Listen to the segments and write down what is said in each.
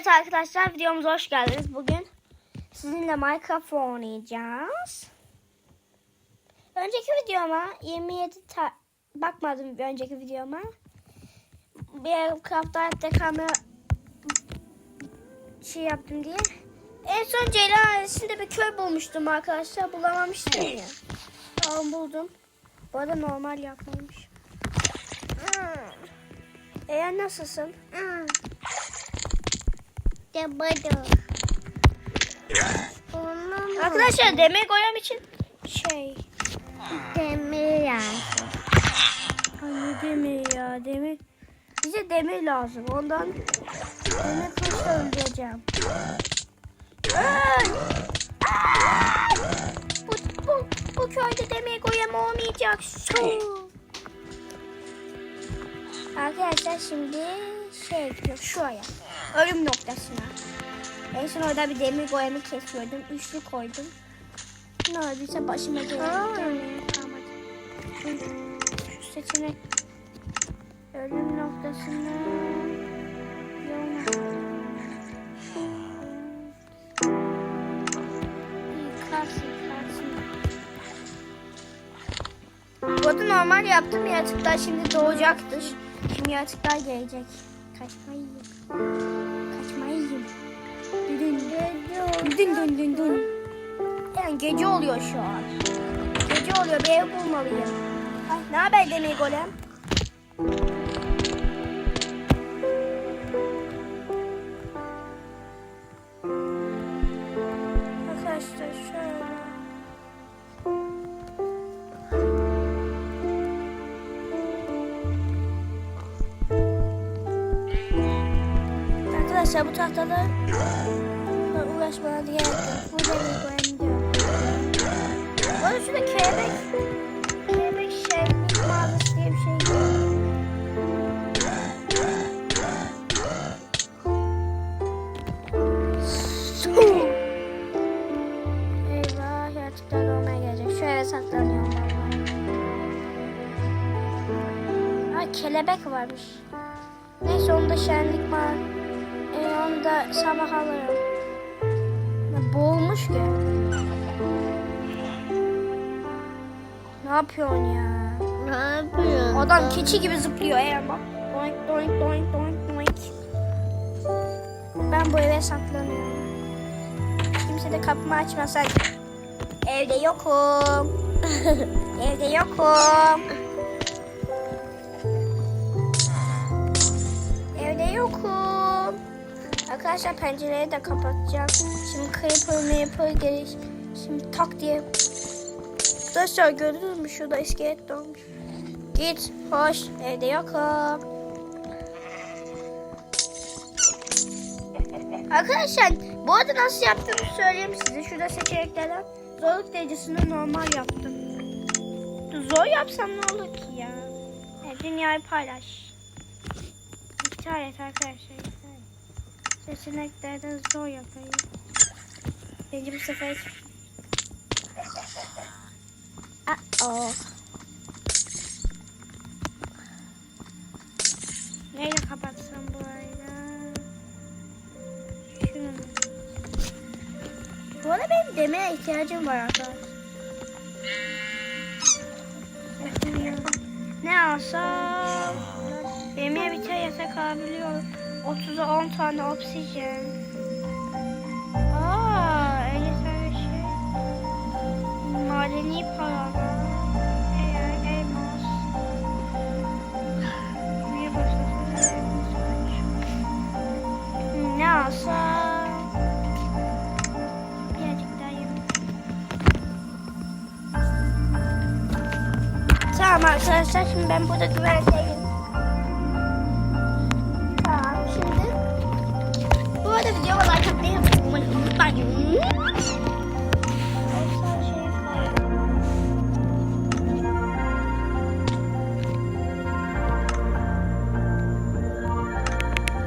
Evet arkadaşlar videomuza hoş geldiniz. Bugün sizinle Minecraft oynayacağız. Önceki videoma 27 ta bakmadım bir önceki videoma. Bir Craft Art'ta kamera şey yaptım diye. En son Ceylan ailesinde bir köy bulmuştum arkadaşlar. Bulamamıştım ya. Tamam buldum. Bu arada normal yapmamış. Eğer nasılsın? Yapmadım. Arkadaşlar demir goyam için şey. Demir lazım. Hani demir ya demir. Bize demir lazım. Ondan demir kılıçla öldüreceğim. Öl! Bu, bu, bu köyde demir goyam olmayacak. Su. Arkadaşlar şimdi şey yapıyoruz şuraya. Ölüm noktasına. En son orada bir demir goyamı kesiyordum. Üçlü koydum. Ne olduysa başıma geldi. Seçenek ölüm noktasına arada normal yaptım yaratıklar şimdi doğacaktır. Şimdi yaratıklar gelecek. Kaçmayı yiyeyim. Dün dün dün dün dün. Yani gece oluyor şu an. Gece oluyor bir ev bulmalıyım. Ne haber Demir Golem? Arkadaşlar bu tahtalar uğraşmana gerek yok. Bu Demir Golem diyor. Bu arada şurada kelebek da sabah alırım. Ya, Boğulmuş ki. Ne yapıyorsun ya? Ne yapıyorsun? Adam keçi gibi zıplıyor eğer bak. Doink doink doink doink doink. Ben bu eve saklanıyorum. Kimse de kapımı açmasa. Evde yokum. Evde yokum. Arkadaşlar pencereyi de kapatacağım. Şimdi creeper maper geliş. Şimdi tak diye. Arkadaşlar gördünüz mü şurada iskelet doğmuş. Git hoş evde yokum. Arkadaşlar bu arada nasıl yaptığımı söyleyeyim size. Şurada seçeneklerden zorluk derecesini normal yaptım. Zor yapsam ne olur ki ya? Yani dünyayı paylaş. İptal et arkadaşlar. Seçeneklerden zor yapayım. Bence bu sefer Oh. Neyle kapatsam bu arada? Şunu. Bu arada benim demeye ihtiyacım var arkadaşlar. Ne alsam? Yemeğe bir tane yatak alabiliyorum. 30'a 10 tane oksijen. Aa, 50 tane şey. Madeni para. Eğer elmas. Niye başlasın? Ne alsam? Tamam arkadaşlar şimdi ben burada güvendeyim. Like şey kaldı.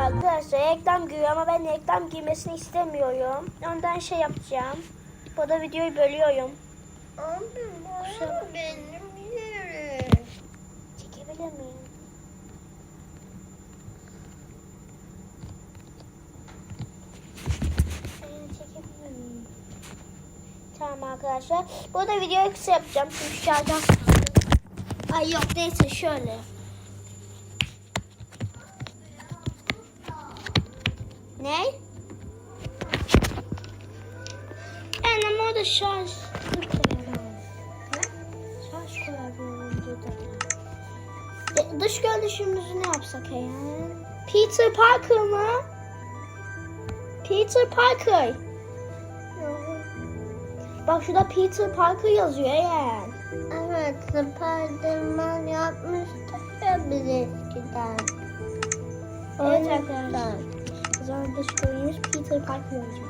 Arkadaşlar reklam giriyor ama ben reklam girmesini istemiyorum. Ondan şey yapacağım. Bu da videoyu bölüyorum. Abi bu benim yerim. Çekebilir miyim? Yapacağım arkadaşlar. Bu arada videoyu kısa yapacağım çünkü şarjım. Ay yok neyse şöyle. Ne? Yani ama şarj koyamaz. Şarj Dış görünüşümüzü ne yapsak ya? Peter Parker mı? Peter Parker. Bak şurada Peter Parker yazıyor yani. Evet, Spiderman yapmıştık ya biz eskiden. Evet O arkadaşlar. yüzden. O zaman dış görünüş Peter Parker olacak.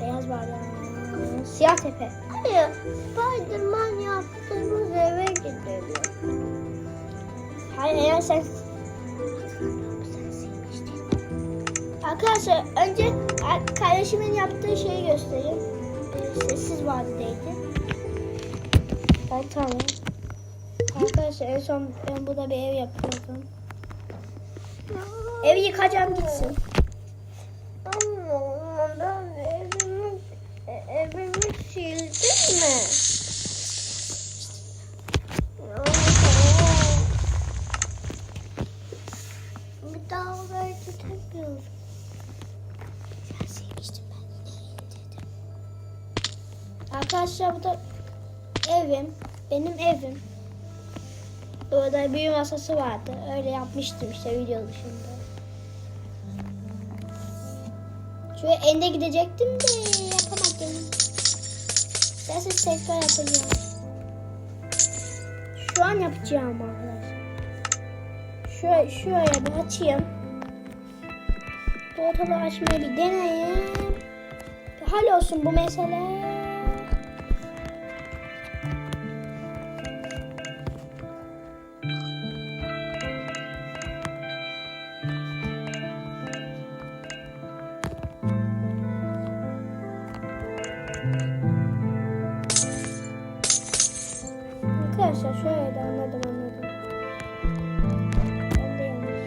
Beyaz yani. Siyah tepe. Hayır, Spiderman yaptığımız eve gidelim. Hayır eğer sen... Arkadaşlar önce kardeşimin yaptığı şeyi göstereyim. Sessiz vadideydi. Ay tamam. Arkadaşlar en son ben burada bir ev yapıyordum. Evi yıkacağım gitsin. Ben evimi, evimi sildim mi? Bir daha oraya gidemiyorum. Arkadaşlar bu da evim. Benim evim. Burada büyü masası vardı. Öyle yapmıştım işte video dışında. Şöyle ende gidecektim de yapamadım. İsterseniz tekrar yapacağım. Şu an yapacağım arkadaşlar. Şöyle, şöyle bir açayım. Portalı açmayı bir deneyeyim. Hal olsun bu mesele. Arkadaşlar şöyle anladım anladım. Ben de yanlış.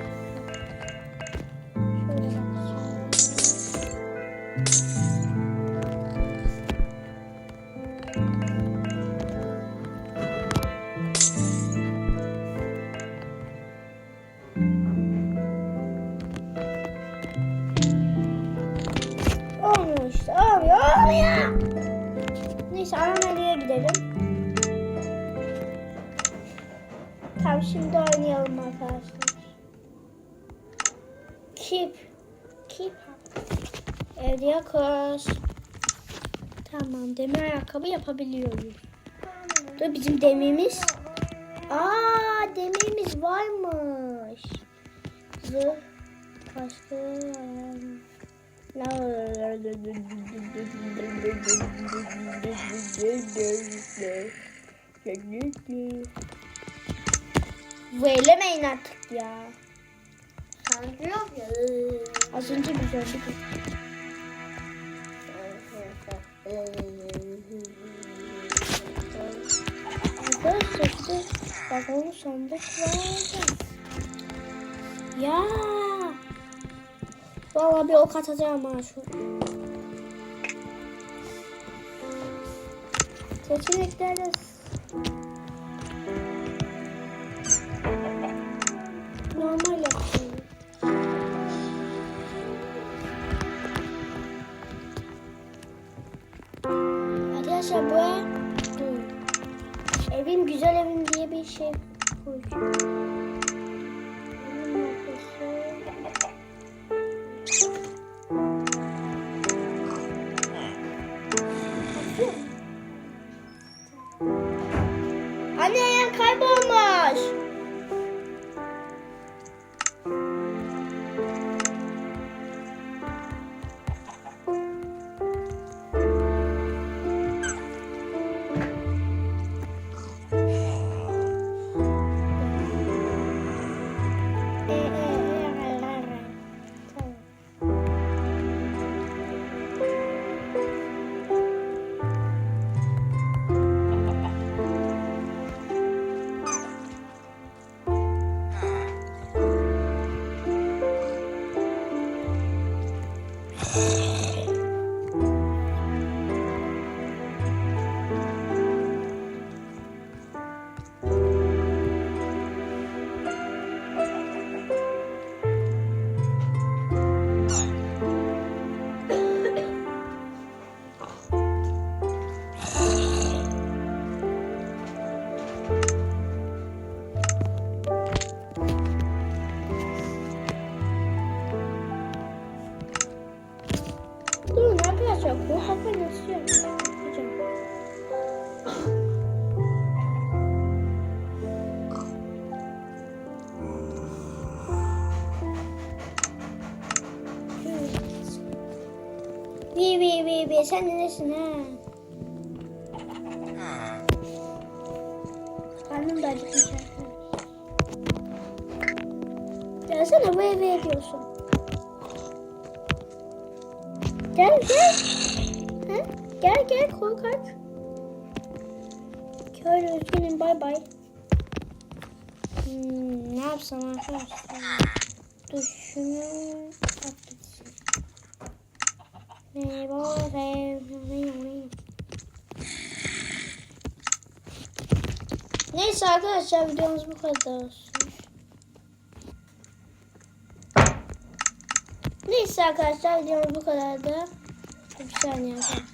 Şöyle. Olmuyor işte. Olmuyor. Olmuyor. Neyse Anameli'ye gidelim. Şimdi oynayalım arkadaşlar. Keep. Keep. Evde yakız. Tamam demir ayakkabı yapabiliyoruz. Dur bizim demirimiz. Aa demirimiz varmış. Zırh. Kaskı. Velemeyin artık ya. Sancı yok ya. Az önce güzeldi. Arkadaşlar işte vagon sandık vardı. Ya. Vallahi bir ok atacağım ha şu. Seçeneklerde evim güzel evim diye bir şey koyacağım. Sen neresin ha? Karnım da acıkmış. Gelsene bu eve ediyorsun. Gel gel. Ha? Gel gel korkak. Kör üzgünüm bay bay. Hmm, ne yapsam arkadaşlar? Dur şunu at gitsin. Ne bu ne ne Neyse arkadaşlar videomuz bu kadar olsun. Neyse arkadaşlar videomuz bu kadardı. Bir saniye arkadaşlar.